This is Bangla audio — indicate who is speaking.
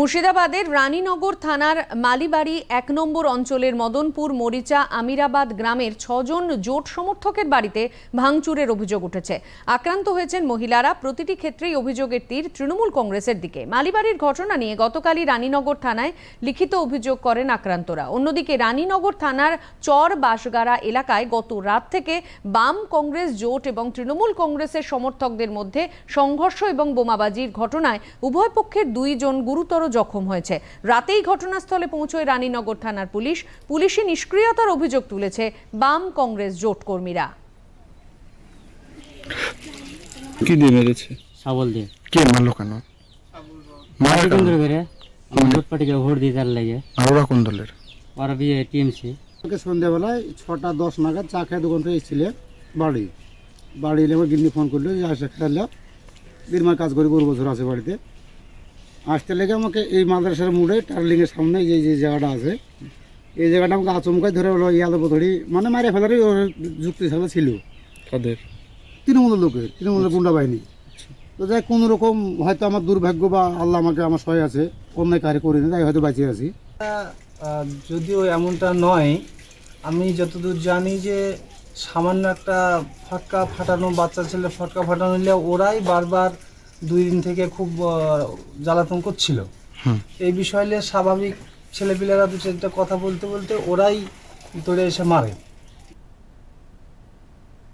Speaker 1: মুর্শিদাবাদের রানীনগর থানার মালিবাড়ি এক নম্বর অঞ্চলের মদনপুর, মরিচা, আমিরাবাদ গ্রামের ছজন জোট সমর্থকের বাড়িতে ভাঙচুরের অভিযোগ উঠেছে। আক্রান্ত হয়েছেন মহিলারা, প্রতিটি ক্ষেত্রেই অভিযোগের তীর তৃণমূল কংগ্রেসের দিকে। মালিবাড়ির ঘটনা নিয়ে গতকালই রানীনগর থানায় লিখিত অভিযোগ করেন আক্রান্তরা। অন্যদিকে রানীনগর থানার চর বাসগাড়া এলাকায় গত রাত থেকে বাম কংগ্রেস জোট এবং তৃণমূল কংগ্রেসের সমর্থকদের মধ্যে সংঘর্ষ এবং বোমাবাজির ঘটনায় উভয় পক্ষের দুইজন গুরুতর জখম হয়েছে। রাতেই ঘটনাস্থলে পৌঁছয় রানীনগর থানার পুলিশ। পুলিশি নিষ্ক্রিয়তার অভিযোগ তুলেছে বাম কংগ্রেস জোট কর্মীরা
Speaker 2: কি দিয়ে মেরেছে?
Speaker 3: সাবল দিয়ে।
Speaker 2: কে মারলো কেন? মারা
Speaker 3: পার্টি
Speaker 2: কেন?
Speaker 3: করে আমার ভোট পার্টিকে ভোট দিয়ে তার লাগে।
Speaker 2: আর ওরা কোন দলের?
Speaker 3: ওরা বিয়ে টিএমসি।
Speaker 4: আমাকে সন্ধ্যাবেলায় ছটা দশ নাগাদ চা খেয়ে দোকান থেকে এসেছিলে বাড়ি। বাড়ি এলে আমার গিন্নি ফোন করল যে আসে খেলা। দিনমার কাজ করি গরু বছর আছে বাড়িতে। আসতে লেগে আমাকে এই মাদ্রাসার মোড়ে টার্লিংয়ের সামনে যে যে জায়গাটা আছে এই জায়গাটা আমাকে আচমকাই ধরে হলো ইয়াদব ধরি মানে মারে ফেলারই ওর যুক্তি সাথে ছিল।
Speaker 2: তাদের
Speaker 4: তৃণমূলের লোকের তৃণমূলের গুন্ডা বাহিনী। তো যাই কোনো রকম হয়তো আমার দুর্ভাগ্য বা আল্লাহ আমাকে আমার সহায় আছে অন্যায় কারে করিনি তাই হয়তো বাঁচিয়ে আছি।
Speaker 5: যদিও এমনটা নয় আমি যতদূর জানি যে সামান্য একটা ফটকা ফাটানো বাচ্চা ছেলে ফটকা ফাটানো নিলে ওরাই বারবার দুই দিন থেকে খুব জ্বালাতন করছিল। এই বিষয় নিয়ে স্বাভাবিক ছেলেপিলেরা দু চারটা কথা বলতে বলতে ওরাই তোরে এসে মারে।